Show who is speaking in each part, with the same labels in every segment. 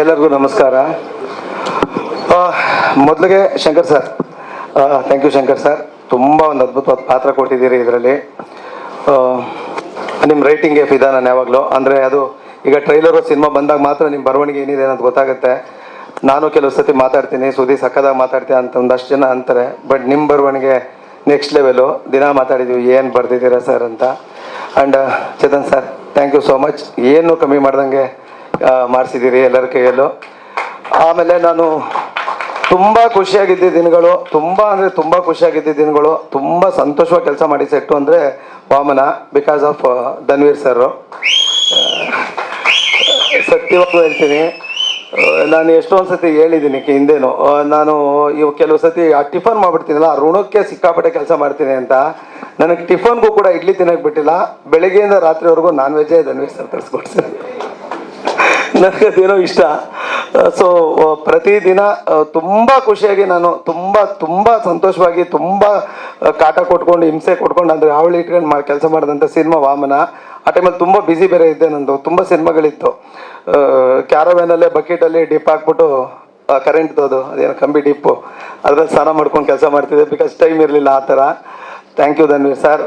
Speaker 1: ಎಲ್ಲರಿಗೂ ನಮಸ್ಕಾರ. ಮೊದಲಿಗೆ Shankar sir. Thank you Shankar sir. ತುಂಬ ಒಂದು ಅದ್ಭುತವಾದ ಪಾತ್ರ ಕೊಟ್ಟಿದ್ದೀರಿ ಇದರಲ್ಲಿ. ನಿಮ್ಮ ರೈಟಿಂಗ್ ಎಫ್ ಇದೆ ನಾನು ಯಾವಾಗಲೂ. ಅಂದರೆ ಅದು ಈಗ ಟ್ರೈಲರು ಸಿನಿಮಾ ಬಂದಾಗ ಮಾತ್ರ ನಿಮ್ಮ ಬರವಣಿಗೆ ಏನಿದೆ ಅಂತ ಗೊತ್ತಾಗುತ್ತೆ. ನಾನು ಕೆಲವು ಸತಿ ಮಾತಾಡ್ತೀನಿ ಸುದ್ದಿ ಸಕ್ಕದಾಗ ಮಾತಾಡ್ತೀನಿ ಅಂತ ಒಂದಷ್ಟು ಜನ ಅಂತಾರೆ. ಬಟ್ ನಿಮ್ಮ ಬರವಣಿಗೆ ನೆಕ್ಸ್ಟ್ ಲೆವೆಲು ದಿನ ಮಾತಾಡಿದ್ವಿ, ಏನು ಬರ್ದಿದ್ದೀರಾ ಸರ್ ಅಂತ. And Chetan sir thank you so much ಏನು ಕಮ್ಮಿ ಮಾಡ್ದಂಗೆ ಮಾಡಿಸಿದ್ದೀರಿ ಎಲ್ಲರ ಕೈಯಲ್ಲೂ. ಆಮೇಲೆ ನಾನು ತುಂಬ ಖುಷಿಯಾಗಿದ್ದ ದಿನಗಳು, ತುಂಬ ಅಂದರೆ ತುಂಬ ಖುಷಿಯಾಗಿದ್ದ ದಿನಗಳು, ತುಂಬ ಸಂತೋಷವಾಗಿ ಕೆಲಸ ಮಾಡಿ ಸೆಟ್ಟು ಅಂದರೆ Vamana because of Dhanveer sir ಸತ್ಯವಾಗೂ ಹೇಳ್ತೀನಿ. ನಾನು ಎಷ್ಟೊಂದು ಸತಿ ಹೇಳಿದ್ದೀನಿ ಹಿಂದೇನು. ನಾನು ಇವು ಕೆಲವು ಸತಿ ಆ ಟಿಫನ್ ಮಾಡ್ಬಿಡ್ತೀನಲ್ಲ, ಆ ಋಣಕ್ಕೆ ಸಿಕ್ಕಾಪಟ್ಟೆ ಕೆಲಸ ಮಾಡ್ತೀನಿ ಅಂತ. ನನಗೆ ಟಿಫನ್ಗೂ ಕೂಡ ಇಡ್ಲಿ ತಿನ್ನಕ್ಕೆ ಬಿಟ್ಟಿಲ್ಲ. ಬೆಳಗ್ಗೆಯಿಂದ ರಾತ್ರಿವರೆಗೂ ನಾನ್ ವೆಜ್ಜೇ ಧನ್ವೀರ್ ಸರ್ ತರಿಸ್ಕೊಡ್ತೀನಿ. ನನಗೆ ಅದೇನೋ ಇಷ್ಟ ಸೊ ಪ್ರತಿದಿನ ತುಂಬ ಖುಷಿಯಾಗಿ ನಾನು ತುಂಬ ತುಂಬ ಸಂತೋಷವಾಗಿ ತುಂಬ ಕಾಟ ಕೊಟ್ಕೊಂಡು, ಹಿಂಸೆ ಕೊಟ್ಕೊಂಡು, ಅಂದರೆ ಹಾವಳಿ ಇಟ್ಕೊಂಡು ಮಾಡಿ ಕೆಲಸ ಮಾಡಿದಂಥ ಸಿನಿಮಾ ವಾಮನ, ಆ ಟೈಮಲ್ಲಿ ತುಂಬ ಬ್ಯುಸಿ ಬೇರೆ ಇದ್ದೆ ನಂದು. ತುಂಬ ಸಿನಿಮಾಗಳಿತ್ತು. ಕ್ಯಾರವ್ಯಾನಲ್ಲೇ ಬಕೆಟಲ್ಲಿ ಡಿಪ್ ಹಾಕ್ಬಿಟ್ಟು ಕರೆಂಟ್ ತೋದು. ಅದೇನು ಕಂಬಿ ಡಿಪ್ಪು ಅದರಲ್ಲಿ ಸ್ನಾನ ಮಾಡ್ಕೊಂಡು ಕೆಲಸ ಮಾಡ್ತಿದ್ದೆ. ಬಿಕಾಸ್ ಟೈಮ್ ಇರಲಿಲ್ಲ ಆ ಥರ. ಥ್ಯಾಂಕ್ ಯು ಧನ್ವೀರ್ ಸರ್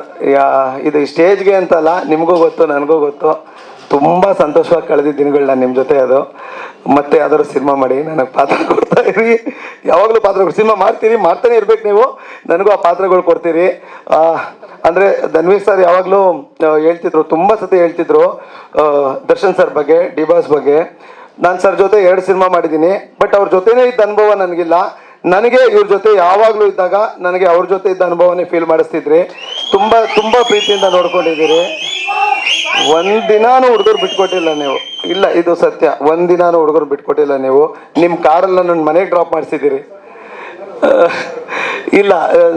Speaker 1: ಇದು ಸ್ಟೇಜ್ಗೆ ಅಂತಲ್ಲ, ನಿಮಗೂ ಗೊತ್ತು, ನನಗೂ ಗೊತ್ತು. ತುಂಬ ಸಂತೋಷವಾಗಿ ಕಳೆದ ದಿನಗಳು ನಾನು ನಿಮ್ಮ ಜೊತೆ ಅದು. ಮತ್ತೆ ಯಾವ್ದಾದ್ರು ಸಿನಿಮಾ ಮಾಡಿ ನನಗೆ ಪಾತ್ರ ಕೊಡ್ತಾ ಇರಿ. ಯಾವಾಗಲೂ ಪಾತ್ರ ಸಿನಿಮಾ ಮಾಡ್ತೀರಿ, ಮಾಡ್ತಾನೆ ಇರ್ಬೇಕು ನೀವು. ನನಗೂ ಆ ಪಾತ್ರಗಳು ಕೊಡ್ತೀರಿ. ಅಂದರೆ ಧನ್ವೀರ್ ಸರ್ ಯಾವಾಗಲೂ ಹೇಳ್ತಿದ್ರು, ತುಂಬ ಸತಿ ಹೇಳ್ತಿದ್ರು ದರ್ಶನ್ ಸರ್ ಬಗ್ಗೆ ಡಿ ಬಾಸ್ ಬಗ್ಗೆ. ನಾನು ಸರ್ ಜೊತೆ ಎರಡು ಸಿನಿಮಾ ಮಾಡಿದ್ದೀನಿ ಬಟ್ ಅವ್ರ ಜೊತೆನೇ ಇದ್ದ ಅನುಭವ ನನಗಿಲ್ಲ. ನನಗೆ ಇವ್ರ ಜೊತೆ ಯಾವಾಗಲೂ ಇದ್ದಾಗ ನನಗೆ ಅವ್ರ ಜೊತೆ ಇದ್ದ ಅನುಭವನೇ ಫೀಲ್ ಮಾಡಿಸ್ತಿದ್ರಿ. ತುಂಬ ತುಂಬ ಪ್ರೀತಿಯಿಂದ ನೋಡ್ಕೊಂಡಿದ್ದೀರಿ. ಒಂದಿನಾನು ಹುಡುಗರು ಬಿಟ್ಕೊಟ್ಟಿಲ್ಲ ನೀವು. ಇಲ್ಲ, ಇದು ಸತ್ಯ. ಒಂದಿನಾನು ಹುಡುಗರು ಬಿಟ್ಕೊಟ್ಟಿಲ್ಲ ನೀವು. ನಿಮ್ಮ ಕಾರಲ್ಲ ನನ್ನ ಮನೆಗೆ ಡ್ರಾಪ್ ಮಾಡಿಸಿದ್ದೀರಿ. ಇಲ್ಲ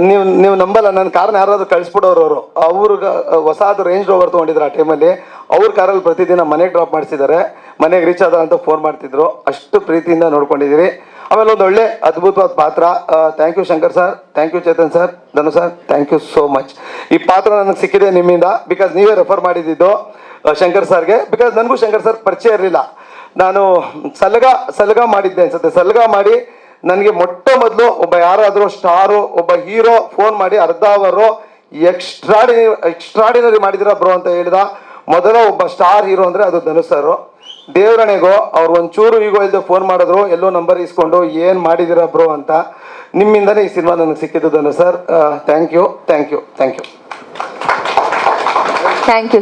Speaker 1: ನೀವು ನೀವು ನಂಬಲ್ಲ. ನನ್ನ ಕಾರ್ನ ಯಾರಾದ್ರೂ ಕಳಿಸ್ಬಿಡೋರು ಅವರು. ಅವ್ರಿಗೆ ಹೊಸಾದು ರೇಂಜ್ ರೋವರ್ ತೊಗೊಂಡಿದ್ರು ಆ ಟೈಮಲ್ಲಿ ಅವ್ರ ಕಾರಲ್ಲಿ ಪ್ರತಿದಿನ ಮನೆಗೆ ಡ್ರಾಪ್ ಮಾಡಿಸಿದ್ದಾರೆ. ಮನೆಗೆ ರೀಚ್ ಆದ ಅಂತ ಫೋನ್ ಮಾಡ್ತಿದ್ರು. ಅಷ್ಟು ಪ್ರೀತಿಯಿಂದ ನೋಡ್ಕೊಂಡಿದ್ದೀರಿ. ಆಮೇಲೆ ಒಂದು ಒಳ್ಳೆ ಅದ್ಭುತವಾದ ಪಾತ್ರ. Thank you Shankar sir thank you Chetan sir Dhanu sir thank you so much ಈ ಪಾತ್ರ ನನಗೆ ಸಿಕ್ಕಿದೆ ನಿಮ್ಮಿಂದ ಬಿಕಾಸ್ ನೀವೇ ರೆಫರ್ ಮಾಡಿದ್ದು ಶಂಕರ್ ಸರ್ಗೆ ಬಿಕಾಸ್ ನನಗೂ ಶಂಕರ್ ಸರ್ ಪರಿಚಯ ಇರಲಿಲ್ಲ. ನಾನು ಸಲಗ ಸಲಗ ಮಾಡಿದ್ದೆ ಅನ್ಸುತ್ತೆ. ಸಲಗ ಮಾಡಿ ನನಗೆ ಮೊಟ್ಟ ಮೊದಲು ಒಬ್ಬ ಯಾರಾದರೂ ಸ್ಟಾರು ಒಬ್ಬ ಹೀರೋ ಫೋನ್ ಮಾಡಿ ಅರ್ಧ ಅವರು ಎಕ್ಸ್ಟ್ರಾಡಿನರಿ ಎಕ್ಸ್ಟ್ರಾಡಿನರಿ ಮಾಡಿದಿರ ಬ್ರೋ ಅಂತ ಹೇಳಿದ. ಮೊದಲ ಒಬ್ಬ ಸ್ಟಾರ್ ಹೀರೋ ಅಂದರೆ ಅದು ಧನು ಸರ್ ದೇವರಣೆಗೋ ಅವ್ರು ಒಂಚೂರು ಈಗೋ ಇಲ್ಲದೆ ಫೋನ್ ಮಾಡಿದ್ರು, ಎಲ್ಲೋ ನಂಬರ್ ಇಸ್ಕೊಂಡು ಏನು ಮಾಡಿದಿರ ಬ್ರೋ ಅಂತ ನಿಮ್ಮಿಂದಲೇ ಈ ಸಿನಿಮಾ ನನಗೆ ಸಿಕ್ಕಿದ್ದು sir thank you thank you thank you
Speaker 2: thank you